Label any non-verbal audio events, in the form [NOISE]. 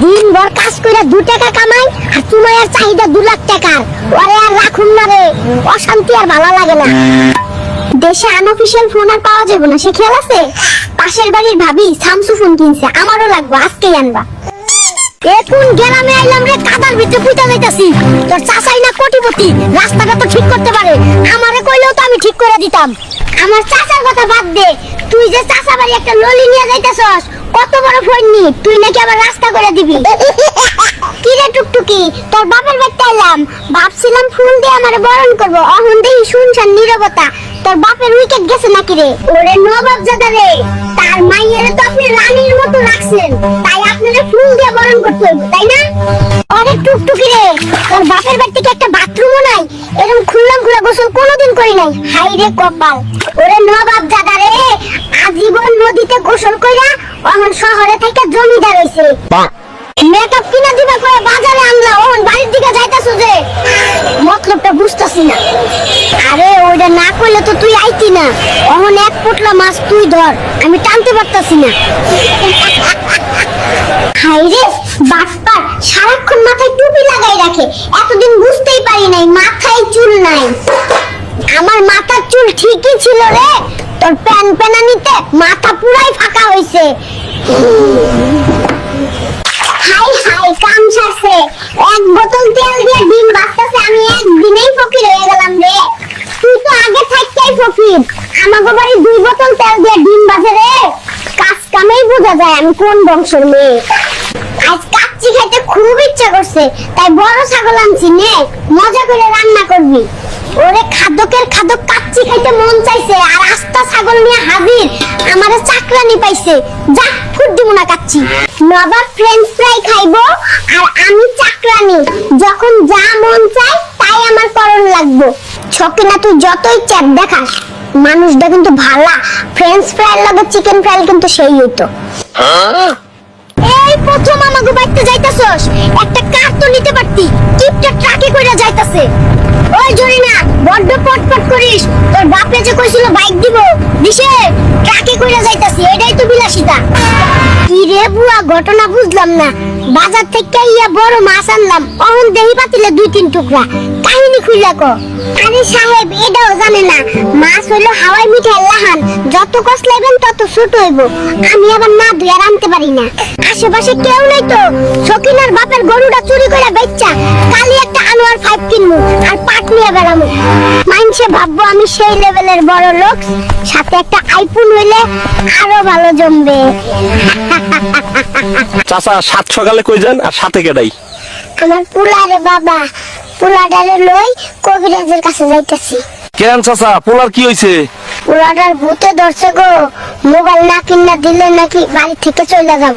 দিনভর কাজ করে দু টাকা কামাই আর তোমার চাহিদা দু লাখ টাকার। ওরে আর রাখুন না রে। অশান্তি আর ভালো লাগে না। দেশে আনঅফিসিয়াল ফোন আর পাওয়া যাবে না, সে খেয়াল আছে? পাশের বাড়ির ভাবি স্যামসু ফোন কিনছে, আমারও লাগবে, আজকেই আনবা। এ কোন গ্রামে আইলাম রে, কাদার ভিতরে পুইতা যাইতাছি তোর চাচাই না কোটিপতি, রাস্তাটা তো ঠিক করতে পারে। আমারে কইলেও তো আমি ঠিক করে দিতাম। আমার চাচার কথা বাদ দে, তুই যে চাচা বাড়ি একটা ললি নিয়ে যাইতাছস কত বড় ফোন নি তুই নাকি আবার রাস্তা করে দিবি? [LAUGHS] কি রে টুকটুকি? তোর বাপের বাড়িতে এলাম। ভাবছিলাম ফুল দিয়ে আমারে বরণ করব। অহন দেখি শুনছান নীরবতা। তোর বাপের উইকেট গেছে নাকি রে? ওরে নবাব জাদা রে! তার মাইয়ের তো আপনি রানীর মতো রাখছেন। তাই আপনারা ফুল দিয়ে বরণ করতে হইব তাই না? অনেক টুকটুকি রে! তোর বাপের বাড়ি থেকে একটা বাথরুমও নাই? এরকম খুললাম খুলে গোসল কোনোদিন করি নাই। হাই রে কপাল। ওরে নবাব জাদা রে! আজীবন নদীতে গোসল কইরা এখন শহরে থেকে জমিদার হইছে। মেকআপ কিনা দিবা করে বাজারে আনলা ওন বাড়ির দিকে যাইতাছো যে। মতলবটা বুঝতাছি না। আরে ওইটা না করলে তো তুই আইতি না। অহন এক পোটলা মাছ তুই ধর আমি টানতে পারতাছি না। হাই রে বাটপার সারাক্ষণ মাথায় টুপি লাগাই রাখে। এতদিন বুঝতেই পারি নাই মাথায় চুল নাই। আমার মাথার চুল ঠিকই ছিল রে। তোর প্যান প্যানানিতে মাথা পুরাই ফাঁকা হইছে। হাই হাই কাম সারছে এক বোতল তেল দিয়ে বাঁচতেছে, আমি একদিনেই ফকির হয়ে গেলাম রে। তুই তো আগে থাকতেই ফকির। আমাকে বাড়ি দুই বোতল তেল দিয়ে ডিম বাজে রে। কাজ কামেই বোঝা যায় আমি কোন বংশের মেয়ে। আজ কাচ্চি খেতে খুব ইচ্ছা করছে, তাই বড় ছাগল আনছি নে। মজা করে রান্না করবি। ওরে খাদকের খাদক কাচ্চি খাইতে মন চাইছে, আর আস্তা ছাগল নিয়ে হাজির, আমারে চাকরানি পাইছে। যা ফুট দিব না কাচ্চি। নবাব ফ্রেঞ্চ ফ্রাই খাইবো, আর আমি চাকরানি। যখন যা মন চাই তাই আমার করণ লাগবো। ছকে না তুই যতই চ্যাপ দেখাস, মানুষটা কিন্তু ভালা। ফ্রেঞ্চ ফ্রাইয়ের লগে চিকেন ফ্রাই কিন্তু সেই হইতো। এই প্রথম আমাকে বাইতে যাইতাছস, একটা কার তো নিতে পারতি, কিপটা ট্রাকে কইরা যাইতাছে। ওই জরিনা বড্ড পটপট করিস। তোর বাপে যে কইছিল বাইক দিব, দিছে ট্রাকে কইরা যাইতাছি, এটাই তো বিলাসিতা। কি রে বুয়া, ঘটনা বুঝলাম না। বাজার থেকে ইয়া বড় মাছ আনলাম, অহন দেহি পাতিলে দুই তিন টুকরা। কাহিনী খুইলা কো। আরে সাহেব এটাও জানে না। মাছ হইল হাওয়াই মিঠাই লাহান। যত কসলাইবেন তত ছোট হইব। আমি আবার না ধুয়ে আনতে পারি না। আশেপাশে কেউ নেই তো। সকিনার বাপের গরুটা চুরি করে বেচ্চা। কালি একটা আনোয়ার ফাইভ কিনবো আর পাট নিয়ে বেড়াবো মাইনসে ভাববো আমি সেই লেভেলের বড় লোক। সাথে একটা আইফোন হইলে আরও ভালো জমবে। চাচা সাত সকালে কই যান আর সাথে কেডাই? আমার পুলারে বাবা। পুলাডারে লই কবিরাজের কাছে যাইতেছি। কেন চাচা পোলার কি হইছে? পুলাডার ভূতে ধরছে গো মোবাইল না কিনা দিলে নাকি বাড়ি থেকে চলে যাব।